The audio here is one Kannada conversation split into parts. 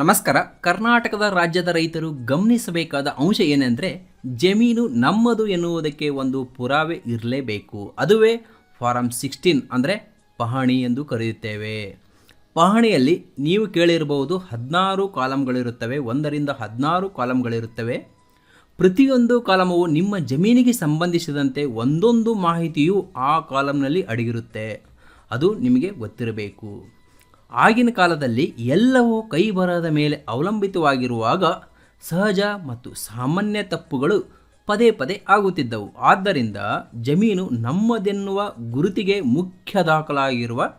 ನಮಸ್ಕಾರ. ಕರ್ನಾಟಕದ ರಾಜ್ಯದ ರೈತರು ಗಮನಿಸಬೇಕಾದ ಅಂಶ ಏನೆಂದರೆ ಜಮೀನು ನಮ್ಮದು ಎನ್ನುವುದಕ್ಕೆ ಒಂದು ಪುರಾವೆ ಇರಲೇಬೇಕು. ಅದುವೇ ಫಾರಂ ಸಿಕ್ಸ್ಟೀನ್ ಅಂದರೆ ಪಹಣಿ ಎಂದು ಕರೆಯುತ್ತೇವೆ. ಪಹಣಿಯಲ್ಲಿ ನೀವು ಕೇಳಿರಬಹುದು ಹದಿನಾರು ಕಾಲಮ್ಗಳಿರುತ್ತವೆ ಒಂದರಿಂದ ಹದಿನಾರು ಕಾಲಮ್ಗಳಿರುತ್ತವೆ ಪ್ರತಿಯೊಂದು ಕಾಲಮವು ನಿಮ್ಮ ಜಮೀನಿಗೆ ಸಂಬಂಧಿಸಿದಂತೆ ಒಂದೊಂದು ಮಾಹಿತಿಯು ಆ ಕಾಲಮ್ನಲ್ಲಿ ಅಡಗಿರುತ್ತೆ. ಅದು ನಿಮಗೆ ಗೊತ್ತಿರಬೇಕು. ಆಗಿನ ಕಾಲದಲ್ಲಿ ಎಲ್ಲವೂ ಕೈ ಬರಹದ ಮೇಲೆ ಅವಲಂಬಿತವಾಗಿರುವಾಗ ಸಹಜ ಮತ್ತು ಸಾಮಾನ್ಯ ತಪ್ಪುಗಳು ಪದೇ ಪದೇ ಆಗುತ್ತಿದ್ದವು. ಆದ್ದರಿಂದ ಜಮೀನು ನಮ್ಮದೆನ್ನುವ ಗುರುತಿಗೆ ಮುಖ್ಯ ದಾಖಲಾಗಿರುವ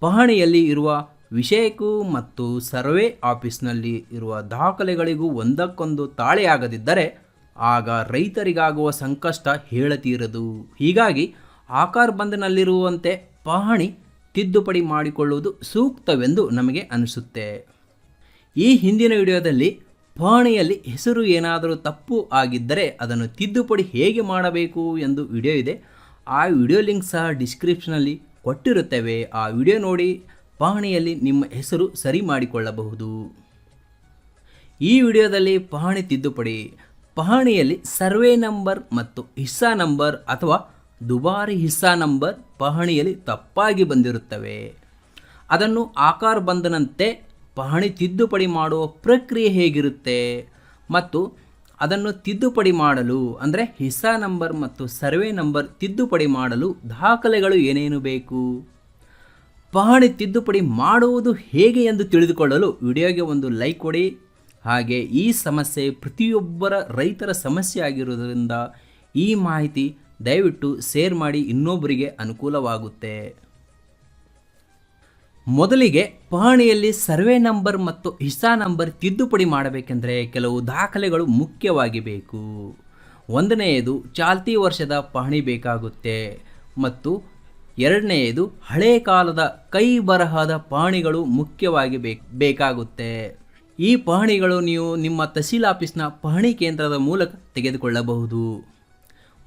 ಪಹಣಿಯಲ್ಲಿ ಇರುವ ವಿಷಯಕ್ಕೂ ಮತ್ತು ಸರ್ವೆ ಆಫೀಸ್ನಲ್ಲಿ ಇರುವ ದಾಖಲೆಗಳಿಗೂ ಒಂದಕ್ಕೊಂದು ತಾಳೆಯಾಗದಿದ್ದರೆ ಆಗ ರೈತರಿಗಾಗುವ ಸಂಕಷ್ಟ ಹೇಳತೀರದು. ಹೀಗಾಗಿ ಆಕಾರ್ ಬಂದ್ನಲ್ಲಿರುವಂತೆ ಪಹಣಿ ತಿದ್ದುಪಡಿ ಮಾಡಿಕೊಳ್ಳುವುದು ಸೂಕ್ತವೆಂದು ನಮಗೆ ಅನಿಸುತ್ತೆ. ಈ ಹಿಂದಿನ ವಿಡಿಯೋದಲ್ಲಿ ಪಹಣಿಯಲ್ಲಿ ಹೆಸರು ಏನಾದರೂ ತಪ್ಪು ಆಗಿದ್ದರೆ ಅದನ್ನು ತಿದ್ದುಪಡಿ ಹೇಗೆ ಮಾಡಬೇಕು ಎಂದು ವಿಡಿಯೋ ಇದೆ. ಆ ವಿಡಿಯೋ ಲಿಂಕ್ ಸಹ ಡಿಸ್ಕ್ರಿಪ್ಷನಲ್ಲಿ ಕೊಟ್ಟಿರುತ್ತೇವೆ. ಆ ವಿಡಿಯೋ ನೋಡಿ ಪಹಣಿಯಲ್ಲಿ ನಿಮ್ಮ ಹೆಸರು ಸರಿ ಮಾಡಿಕೊಳ್ಳಬಹುದು. ಈ ವಿಡಿಯೋದಲ್ಲಿ ಪಹಣಿ ತಿದ್ದುಪಡಿ ಪಹಣಿಯಲ್ಲಿ ಸರ್ವೆ ನಂಬರ್ ಮತ್ತು ಹಿಸ್ಸಾ ನಂಬರ್ ಅಥವಾ ದುಬಾರಿ ಹಿಸ್ಸಾ ನಂಬರ್ ಪಹಣಿಯಲ್ಲಿ ತಪ್ಪಾಗಿ ಬಂದಿರುತ್ತವೆ. ಅದನ್ನು ಆಕಾರ ಬಂದನಂತೆ ಪಹಣಿ ತಿದ್ದುಪಡಿ ಮಾಡುವ ಪ್ರಕ್ರಿಯೆ ಹೇಗಿರುತ್ತೆ? ಮತ್ತು ಅದನ್ನು ತಿದ್ದುಪಡಿ ಮಾಡಲು, ಅಂದರೆ ಹಿಸಾ ನಂಬರ್ ಮತ್ತು ಸರ್ವೆ ನಂಬರ್ ತಿದ್ದುಪಡಿ ಮಾಡಲು ದಾಖಲೆಗಳು ಏನೇನು ಬೇಕು? ಪಹಣಿ ತಿದ್ದುಪಡಿ ಮಾಡುವುದು ಹೇಗೆ ಎಂದು ತಿಳಿದುಕೊಳ್ಳಲು ವಿಡಿಯೋಗೆ ಒಂದು ಲೈಕ್ ಕೊಡಿ. ಹಾಗೆ ಈ ಸಮಸ್ಯೆ ಪ್ರತಿಯೊಬ್ಬರ ರೈತರ ಸಮಸ್ಯೆ ಆಗಿರುವುದರಿಂದ ಈ ಮಾಹಿತಿ ದಯವಿಟ್ಟು ಸೇರ್ ಮಾಡಿ ಇನ್ನೊಬ್ಬರಿಗೆ ಅನುಕೂಲವಾಗುತ್ತೆ. ಮೊದಲಿಗೆ ಪಹಣಿಯಲ್ಲಿ ಸರ್ವೆ ನಂಬರ್ ಮತ್ತು ಹಿಸಾ ನಂಬರ್ ತಿದ್ದುಪಡಿ ಮಾಡಬೇಕೆಂದರೆ ಕೆಲವು ದಾಖಲೆಗಳು ಮುಖ್ಯವಾಗಿ ಬೇಕು ಒಂದನೆಯದು ಚಾಲ್ತಿ ವರ್ಷದ ಪಹಣಿ ಬೇಕಾಗುತ್ತೆ ಮತ್ತು ಎರಡನೆಯದು ಹಳೆ ಕಾಲದ ಕೈ ಬರಹದ ಪಹಣಿಗಳು ಮುಖ್ಯವಾಗಿ ಬೇಕು, ಬೇಕಾಗುತ್ತೆ. ಈ ಪಹಣಿಗಳು ನೀವು ನಿಮ್ಮ ತಹಸೀಲ್ ಆಫೀಸ್ನ ಪಹಣಿ ಕೇಂದ್ರದ ಮೂಲಕ ತೆಗೆದುಕೊಳ್ಳಬಹುದು.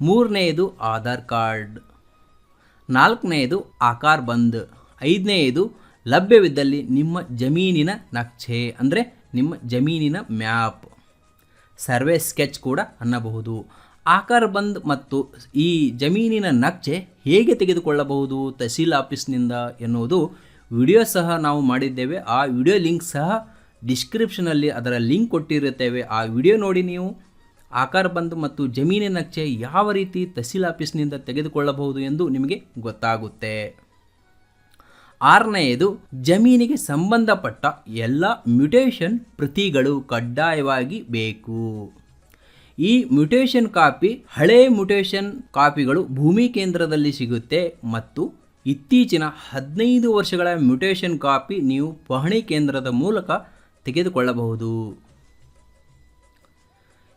ಮೂರನೆಯದು ಆಧಾರ್ ಕಾರ್ಡ್. ನಾಲ್ಕನೆಯದು ಆಕಾರ್ ಬಂದ್. ಐದನೆಯದು ಲಭ್ಯವಿದ್ದಲ್ಲಿ ನಿಮ್ಮ ಜಮೀನಿನ ನಕ್ಷೆ, ಅಂದರೆ ನಿಮ್ಮ ಜಮೀನಿನ ಮ್ಯಾಪ್. ಸರ್ವೆ ಸ್ಕೆಚ್ ಕೂಡ ಅನ್ನಬಹುದು. ಆಕಾರ ಬಂದ್ ಮತ್ತು ಈ ಜಮೀನಿನ ನಕ್ಷೆ ಹೇಗೆ ತೆಗೆದುಕೊಳ್ಳಬಹುದು, ತಹಸೀಲ್ ಆಫೀಸ್ನಿಂದ ಎನ್ನುವುದು ವಿಡಿಯೋ ಸಹ ನಾವು ಮಾಡಿದ್ದೇವೆ. ಆ ವಿಡಿಯೋ ಲಿಂಕ್ ಸಹ ಡಿಸ್ಕ್ರಿಪ್ಷನಲ್ಲಿ ಅದರ ಲಿಂಕ್ ಕೊಟ್ಟಿರುತ್ತೇವೆ. ಆ ವಿಡಿಯೋ ನೋಡಿ ನೀವು. ಆಕಾರ ಬಂದ್ ಮತ್ತು ಜಮೀನಿನ ನಕ್ಷೆ ಯಾವ ರೀತಿ ತಹಸೀಲ್ ಆಫೀಸ್ನಿಂದ ತೆಗೆದುಕೊಳ್ಳಬಹುದು ಎಂದು ನಿಮಗೆ ಗೊತ್ತಾಗುತ್ತೆ. ಆರನೆಯದು, ಜಮೀನಿಗೆ ಸಂಬಂಧಪಟ್ಟ ಎಲ್ಲ ಮ್ಯುಟೇಷನ್ ಪ್ರತಿಗಳು ಕಡ್ಡಾಯವಾಗಿ ಬೇಕು. ಈ ಮ್ಯುಟೇಷನ್ ಕಾಪಿ ಹಳೆ ಮ್ಯುಟೇಷನ್ ಕಾಪಿಗಳು ಭೂಮಿ ಕೇಂದ್ರದಲ್ಲಿ ಸಿಗುತ್ತೆ ಮತ್ತು ಇತ್ತೀಚಿನ ಹದಿನೈದು ವರ್ಷಗಳ ಮ್ಯುಟೇಷನ್ ಕಾಪಿ ನೀವು ಪಹಣಿ ಕೇಂದ್ರದ ಮೂಲಕ ತೆಗೆದುಕೊಳ್ಳಬಹುದು.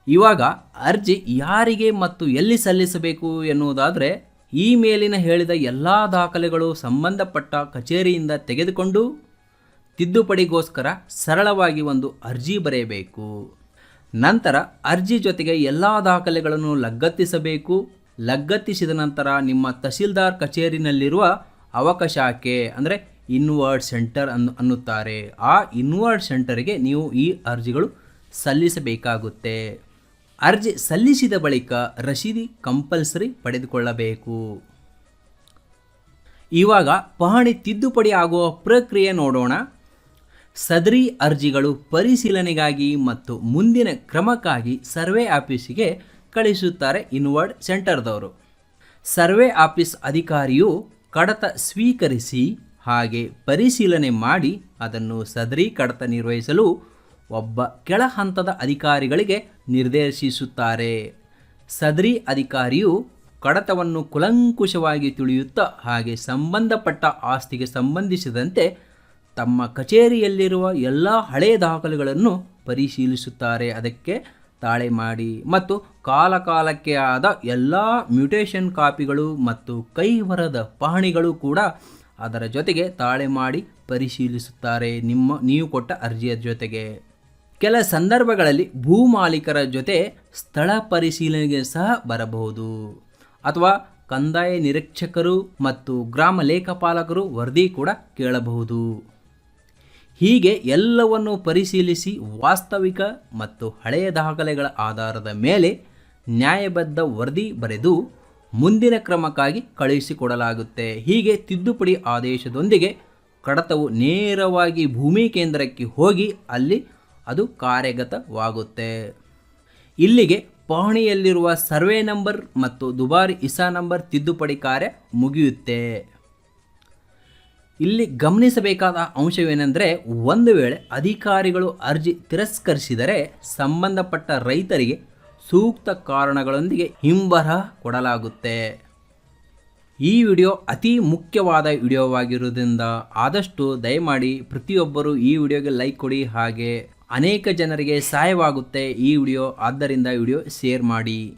ಇವಾಗ ಅರ್ಜಿ ಯಾರಿಗೆ ಮತ್ತು ಎಲ್ಲಿ ಸಲ್ಲಿಸಬೇಕು ಎನ್ನುವುದಾದರೆ ಈ ಮೇಲಿನ ಹೇಳಿದ ಎಲ್ಲ ದಾಖಲೆಗಳು ಸಂಬಂಧಪಟ್ಟ ಕಚೇರಿಯಿಂದ ತೆಗೆದುಕೊಂಡು ತಿದ್ದುಪಡಿಗೋಸ್ಕರ ಸರಳವಾಗಿ ಒಂದು ಅರ್ಜಿ ಬರೆಯಬೇಕು. ನಂತರ ಅರ್ಜಿ ಜೊತೆಗೆ ಎಲ್ಲ ದಾಖಲೆಗಳನ್ನು ಲಗ್ಗತ್ತಿಸಬೇಕು ಲಗ್ಗತ್ತಿಸಿದ ನಂತರ ನಿಮ್ಮ ತಹಸೀಲ್ದಾರ್ ಕಚೇರಿನಲ್ಲಿರುವ ಅವಕಾಶಕ್ಕೆ, ಅಂದರೆ ಇನ್ವರ್ಡ್ ಸೆಂಟರ್ ಅನ್ನು ಅನ್ನುತ್ತಾರೆ. ಆ ಇನ್ವರ್ಡ್ ಸೆಂಟರ್ಗೆ ನೀವು ಈ ಅರ್ಜಿಗಳು ಸಲ್ಲಿಸಬೇಕಾಗುತ್ತೆ. ಅರ್ಜಿ ಸಲ್ಲಿಸಿದ ಬಳಿಕ ರಶೀದಿ ಕಂಪಲ್ಸರಿ ಪಡೆದುಕೊಳ್ಳಬೇಕು. ಇವಾಗ ಪಹಣಿ ತಿದ್ದುಪಡಿ ಆಗುವ ಪ್ರಕ್ರಿಯೆ ನೋಡೋಣ. ಸದರಿ ಅರ್ಜಿಗಳು ಪರಿಶೀಲನೆಗಾಗಿ ಮತ್ತು ಮುಂದಿನ ಕ್ರಮಕ್ಕಾಗಿ ಸರ್ವೆ ಆಫೀಸಿಗೆ ಕಳಿಸುತ್ತಾರೆ ಇನ್ವರ್ಡ್ ಸೆಂಟರ್ದವರು. ಸರ್ವೆ ಆಫೀಸ್ ಅಧಿಕಾರಿಯು ಕಡತ ಸ್ವೀಕರಿಸಿ ಹಾಗೆ ಪರಿಶೀಲನೆ ಮಾಡಿ ಅದನ್ನು ಸದರಿ ಕಡತ ನಿರ್ವಹಿಸಲು ಒಬ್ಬ ಕೆಳ ಹಂತದ ಅಧಿಕಾರಿಗಳಿಗೆ ನಿರ್ದೇಶಿಸುತ್ತಾರೆ. ಸದರಿ ಅಧಿಕಾರಿಯು ಕಡತವನ್ನು ಕುಲಂಕುಷವಾಗಿ ತಿಳಿಯುತ್ತಾ ಹಾಗೆ ಸಂಬಂಧಪಟ್ಟ ಆಸ್ತಿಗೆ ಸಂಬಂಧಿಸಿದಂತೆ ತಮ್ಮ ಕಚೇರಿಯಲ್ಲಿರುವ ಎಲ್ಲ ಹಳೆಯ ದಾಖಲೆಗಳನ್ನು ಪರಿಶೀಲಿಸುತ್ತಾರೆ. ಅದಕ್ಕೆ ತಾಳೆ ಮಾಡಿ ಮತ್ತು ಕಾಲಕಾಲಕ್ಕೆ ಆದ ಎಲ್ಲ ಮ್ಯುಟೇಷನ್ ಕಾಪಿಗಳು ಮತ್ತು ಕೈವರದ ಪಹಣಿಗಳು ಕೂಡ ಅದರ ಜೊತೆಗೆ ತಾಳೆ ಮಾಡಿ ಪರಿಶೀಲಿಸುತ್ತಾರೆ. ನಿಮ್ಮ, ನೀವು ಕೊಟ್ಟ ಅರ್ಜಿಯ ಜೊತೆಗೆ. ಕೆಲ ಸಂದರ್ಭಗಳಲ್ಲಿ ಭೂ ಮಾಲೀಕರ ಜೊತೆ ಸ್ಥಳ ಪರಿಶೀಲನೆಗೆ ಸಹ ಬರಬಹುದು. ಅಥವಾ ಕಂದಾಯ ನಿರೀಕ್ಷಕರು ಮತ್ತು ಗ್ರಾಮ ಲೇಖಪಾಲಕರು ವರದಿ ಕೂಡ ಕೇಳಬಹುದು. ಹೀಗೆ ಎಲ್ಲವನ್ನು ಪರಿಶೀಲಿಸಿ ವಾಸ್ತವಿಕ ಮತ್ತು ಹಳೆಯ ದಾಖಲೆಗಳ ಆಧಾರದ ಮೇಲೆ ನ್ಯಾಯಬದ್ಧ ವರದಿ ಬರೆದು ಮುಂದಿನ ಕ್ರಮಕ್ಕಾಗಿ ಕಳುಹಿಸಿಕೊಡಲಾಗುತ್ತೆ. ಹೀಗೆ ತಿದ್ದುಪಡಿ ಆದೇಶದೊಂದಿಗೆ ಕಡತವು ನೇರವಾಗಿ ಭೂಮಿ ಕೇಂದ್ರಕ್ಕೆ ಹೋಗಿ ಅಲ್ಲಿ ಅದು ಕಾರ್ಯಗತವಾಗುತ್ತೆ. ಇಲ್ಲಿಗೆ ಪಹಣಿಯಲ್ಲಿರುವ ಸರ್ವೆ ನಂಬರ್ ಮತ್ತು ದುಬಾರಿ ಇಸಾ ನಂಬರ್ ತಿದ್ದುಪಡಿ ಕಾರ್ಯ ಮುಗಿಯುತ್ತೆ. ಇಲ್ಲಿ ಗಮನಿಸಬೇಕಾದ ಅಂಶವೇನೆಂದರೆ, ಒಂದು ವೇಳೆ ಅಧಿಕಾರಿಗಳು ಅರ್ಜಿ ತಿರಸ್ಕರಿಸಿದರೆ ಸಂಬಂಧಪಟ್ಟ ರೈತರಿಗೆ ಸೂಕ್ತ ಕಾರಣಗಳೊಂದಿಗೆ ಹಿಂಬರಹ ಕೊಡಲಾಗುತ್ತೆ. ಈ ವಿಡಿಯೋ ಅತಿ ಮುಖ್ಯವಾದ ವಿಡಿಯೋವಾಗಿರುವುದರಿಂದ ಆದಷ್ಟು ದಯಮಾಡಿ ಪ್ರತಿಯೊಬ್ಬರು ಈ ವಿಡಿಯೋಗೆ ಲೈಕ್ ಕೊಡಿ ಹಾಗೆ. ಅನೇಕ ಜನರಿಗೆ ಸಹಾಯವಾಗುತ್ತೆ ಈ ವಿಡಿಯೋ. ಆದ್ದರಿಂದ ವಿಡಿಯೋ ಶೇರ್ ಮಾಡಿ.